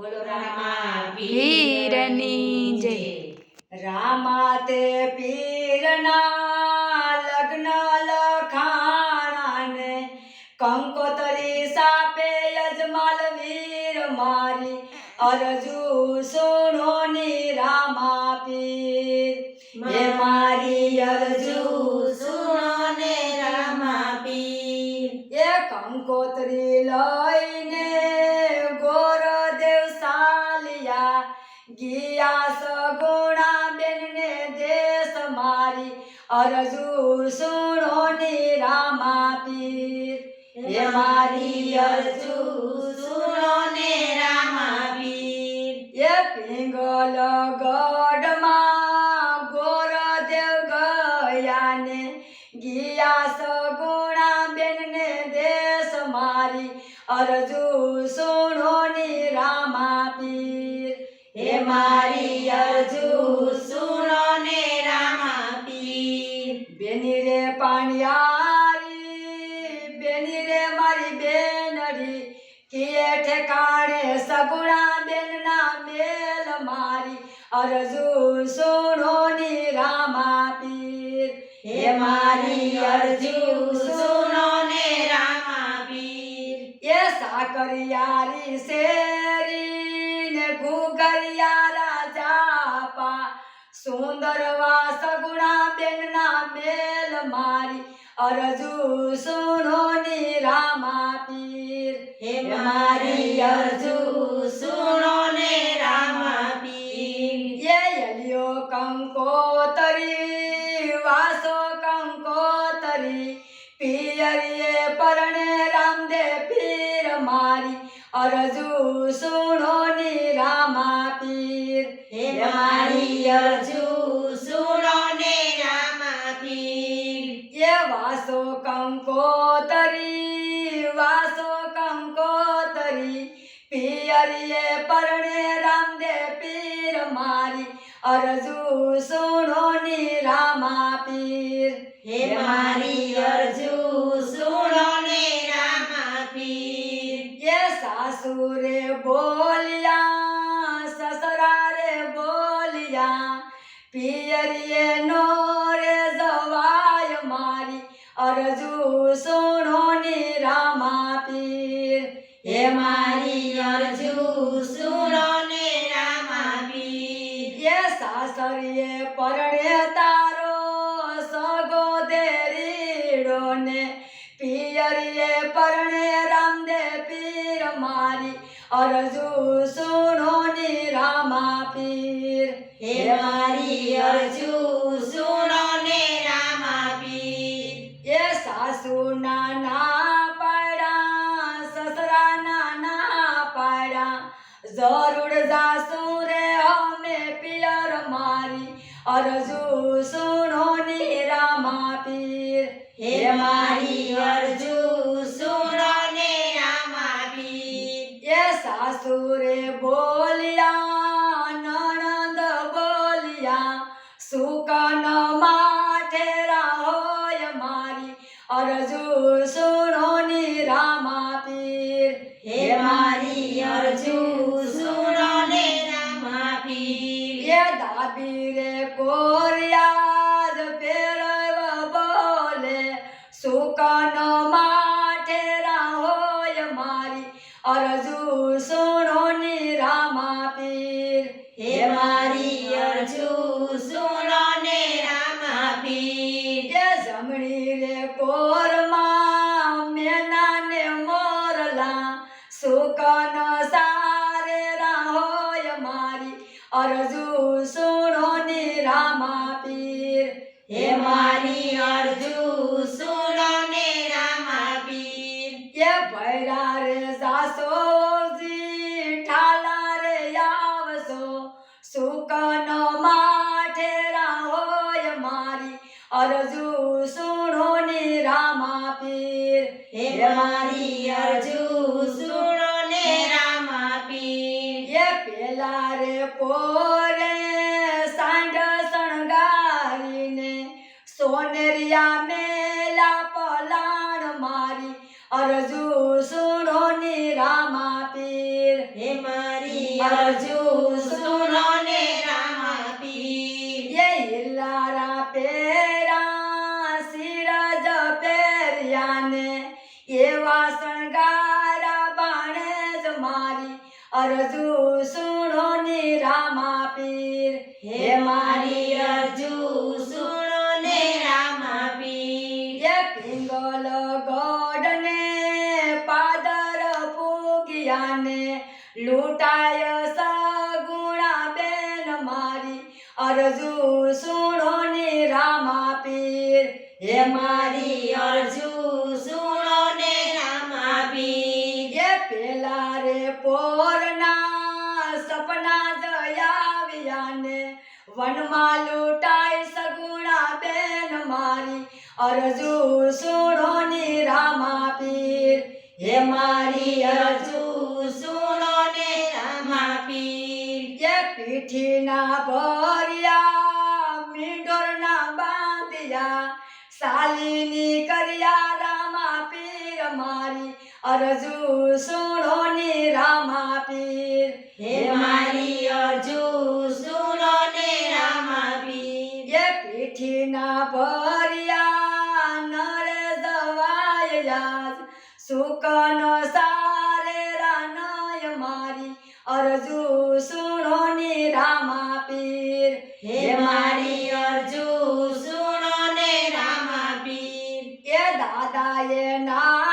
બોલો રામા પીરની જય રામા તે પીરના લગ્ન લખાણાને કંકોતરી સાપે યજમાલ વીર મારી અરજુ સુણો ની રામા પીર હે મારી અરજુ સુનો ને રામા પીર એ કંકોત્રી લઈને અરજુ સુણો ને રામા પીર હે મારી અરજુ સુણો ને રામા પીર એ પિંગલ ગઢમાં ગોરદેવ ગયાને ગિયા સગુણા બેનને દેશ મારી. અરજુ અરજુ સુણો ની રામા પીર હે મારી અરજુ સુનો ને રામા પીર એ સાકરિયારી શેરી ને ઘુઘરિયારા જાપા સુંદર વાસ ગુણા બેનના મેલ મારી. અરજુ સુણો ની રામા પીર હે મારી અરજુ રામદે પીર મારી અરજુ સુણો ની રામા પીર. હે મારી અરજુ સુનો ને રામા પીર. એ વાસો કંકોતરી વાસો કંકોતરી પિયરીએ પરણે રામદે પીર મારી અરજુ સુણો ની રામા પીર. હે મારી પિયરીએ નો રે જવાય મારી. અરજુ સુણો ની રામા પીર હે મારી અરજુ સુનો ને રામા પીર એ સાસરીએ પરણે અરજુ સુણો ની રામા પીર હે મારી અરજુ સુનો ને રામા પીર એ સાસુ નાના પાડ્યા સસરા નાના પાડ્યા જરૂર જાસુ રે અમે પિયર મારી. અરજુ સુણો ની રામા પીર હે મારી અરજુ એ સાસુ રે બોલ્યા નણંદ બોલ્યા સુકન માઠે હોય મારી અરજુ સુણો ની રામા પીર હે મારી અરજુ સુનો ને રામા પીર એ દાબી રે કોરિયાદ ફેરવ બોલે સુકન અરજુ સુણો ને રામા પીર હે મારી અરજુ સુણો ને રામા પીર એ ભૈરા રે સાસોજી ઠાલા રે આવશો. સુકન માઠે હોય મારી. અરજુ સુણો ને રામા પીર હે મારી અરજુ પોરે સાંડ શણગારીને સોનેરિયા મેલા પલાણ મારી અરજુ સુનો ને રામા પીર. હે મારી અરજુ સુનો ને રામા પીર. એ હિલારા પેરા સિરજ પેરિયાને એવા શણગારા બાણે જ મારી અરજુ સુણો ની રામા પીર હે મારી અરજુ, સુણો ને રામા પીર એ પિંગલ ગોડને પાદર પૂગ્યાને લૂંટાય સગુણા બેન મારી. અરજુ, સુણો ને રામા હે મારી અરજુ વનમાં લૂંટાય સગુણા બેન મારી. અરજુ સુણો ની રામા પીર હે મારી અરજુ સુનો ને રામા પીર એ પીઠીના ભર્યા મીંઢોરના બાંધ્યા. સાલીની કર્યા રામા પીર મારી. અરજુ સુણો ની રામા પીર હે મારી અરજુ ભર્યા નરે દવાયા સુકનો સારે રાનય મારી. અરજુ સુણો ની રામા પીર હે મારી અરજુ સુનો ને રામા પીર એ ના